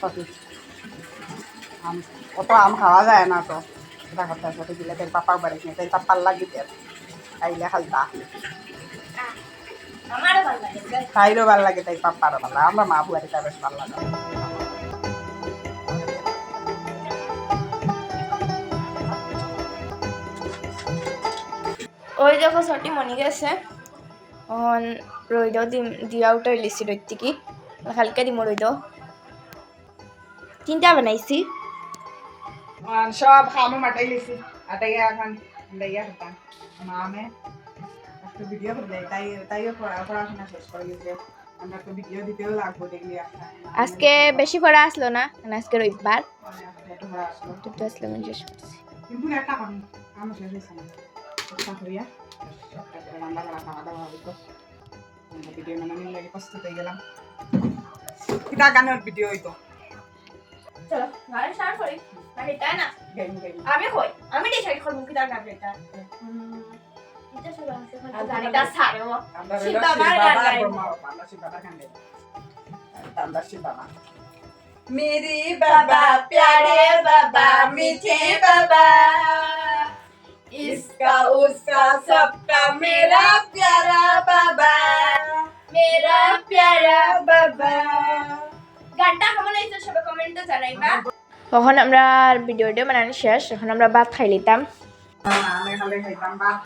সঠিক আম অত আম খাওয়া যায় না তো। এটা কথা সঠিক দিলে তাই পাপার বাড়ি নিয়ে তাই পাপার লাগিতে খাইলে খালতা আমারও ভালো লাগে guys। খাইলেও ভালো লাগে তাই পাপারও ভালো লাগে। আমরা মা বুয়ারিটা বেশ ভালো লাগে। ওই দেখো ছটি মনি গেছে। অন রইদ দিয়া উঠাই লিছি রইতে কি হালকা দিম রইদ তিনটা বানাইছি। সব খামো মাটাই লিছি। আটাইয়া এখন লাইয়া হতাম মামে একটা ভিডিও করে তাই পড়া- পড়াশোনা শেষ করে গেছে আজকে বেশি পড়া আসলো না কারণ আজকে রবিবার মানে ভিডিও বানানোর লাগে হয়ে গেলাম। গানের ভিডিও হইতো চলো গাড়ি স্টার্ট করি নাকি তাই না গাইম গাইম আমি কই আমি ডিসাইড করবো কি তার গাড়ি এটা এটা সব আছে গাড়িটা ছাড়ো আমরা শিব রইলো বাবার শিব গান বাবা, গাইবো। ব্রহ্মা বাবা, আমরা শিব বাবার গান গাইবো। আমরা শিব বাবা। मेरे बाबा प्यारे बाबा मीठे बाबा इसका उसका सबका मेरा प्यारा बाबा মেরা প্যারা बाबा গানটা কেমন হয়েছে সবাই কমেন্টে জানাইবা। তখন আমরা ভিডিও ভিডিও বানানো শেষ তখন আমরা ভাত খাই লিতাম খাইতাম ভাত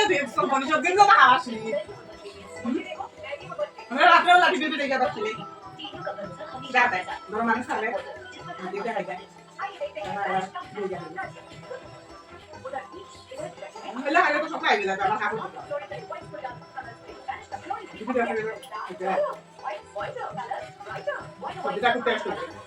যদি সব মনুষ্য দিন তো হাসি আমরা Why don't? Why don't? Why don't? Why don't?